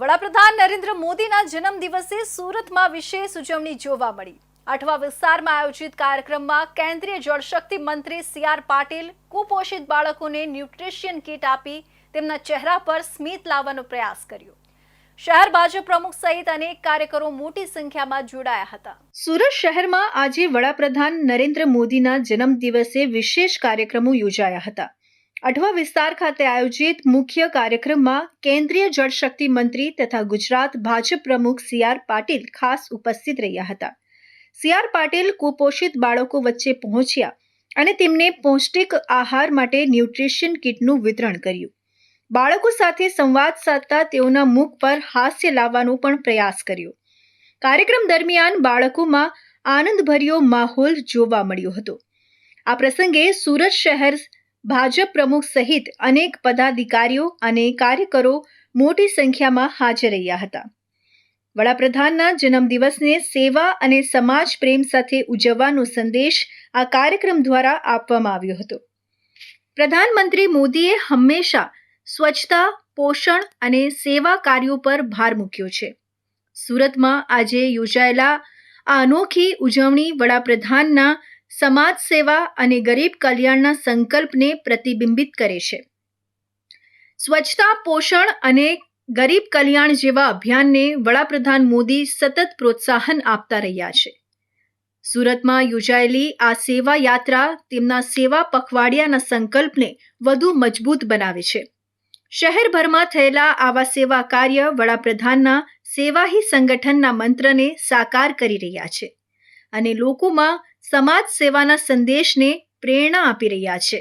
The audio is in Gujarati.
વડાપ્રધાન નરેન્દ્ર મોદીના જન્મદિવસે સુરતમાં વિશેષ ઉજવણી જોવા મળી. આઠવા વિસ્તારમાં આયોજિત કાર્યક્રમમાં કેન્દ્રીય જળશક્તિ મંત્રી સી આર પાટીલ કુપોષિત બાળકોને ન્યુટ્રિશિયન કીટ આપી તેમના ચહેરા પર સ્મિત લાવવાનો પ્રયાસ કર્યો. શહેર ભાજપ પ્રમુખ સહિત અનેક કાર્યકરો મોટી સંખ્યામાં જોડાયા હતા. સુરત શહેરમાં આજે વડાપ્રધાન નરેન્દ્ર મોદીના જન્મદિવસે વિશેષ કાર્યક્રમો યોજાયા હતા. અઠવા વિસ્તાર ખાતે આયોજિત મુખ્ય કાર્યક્રમમાં કેન્દ્રીય જળશક્તિ મંત્રી તથા ગુજરાત ભાજપ પ્રમુખ સી આર પાટીલ ખાસ ઉપસ્થિત રહ્યા હતા. સી આર પાટીલ કુપોષિત બાળકો વચ્ચે પહોંચ્યા અને તેમને પૌષ્ટિક આહાર માટે ન્યુટ્રિશન કીટનું વિતરણ કર્યું. બાળકો સાથે સંવાદ સાધતા તેઓના મુખ પર હાસ્ય લાવવાનો પણ પ્રયાસ કર્યો. કાર્યક્રમ દરમિયાન બાળકોમાં આનંદભર્યો માહોલ જોવા મળ્યો હતો. આ પ્રસંગે સુરત શહેર ભાજપ પ્રમુખ સહિત અનેક પદાધિકારીઓ અને કાર્યકરો મોટી સંખ્યામાં હાજર રહ્યા હતા. વડાપ્રધાનના જન્મદિવસને સેવા અને સમાજ પ્રેમ સાથે ઉજવવાનો સંદેશ આ કાર્યક્રમ દ્વારા આપવામાં આવ્યો હતો. પ્રધાનમંત્રી મોદીએ હંમેશા સ્વચ્છતા, પોષણ અને સેવા કાર્યો પર ભાર મૂક્યો છે. સુરતમાં આજે યોજાયેલા આ અનોખી ઉજવણી વડાપ્રધાનના સમાજ સેવા અને ગરીબ કલ્યાણના સંકલ્પને પ્રતિબિંબિત કરે છે. સ્વચ્છતા, પોષણ અને ગરીબ કલ્યાણ જેવા અભિયાનને વડાપ્રધાન મોદી સતત પ્રોત્સાહન આપતા રહ્યા છે. સુરતમાં યોજાયેલી આ સેવા યાત્રા તેમના સેવા પખવાડિયાના સંકલ્પને વધુ મજબૂત બનાવે છે. શહેરભરમાં થયેલા આવા સેવા કાર્ય વડાપ્રધાનના સેવા હી સંગઠનના મંત્રને સાકાર કરી રહ્યા છે અને લોકોમાં સમાજ સેવાના સંદેશને પ્રેરણા આપી રહ્યા છે.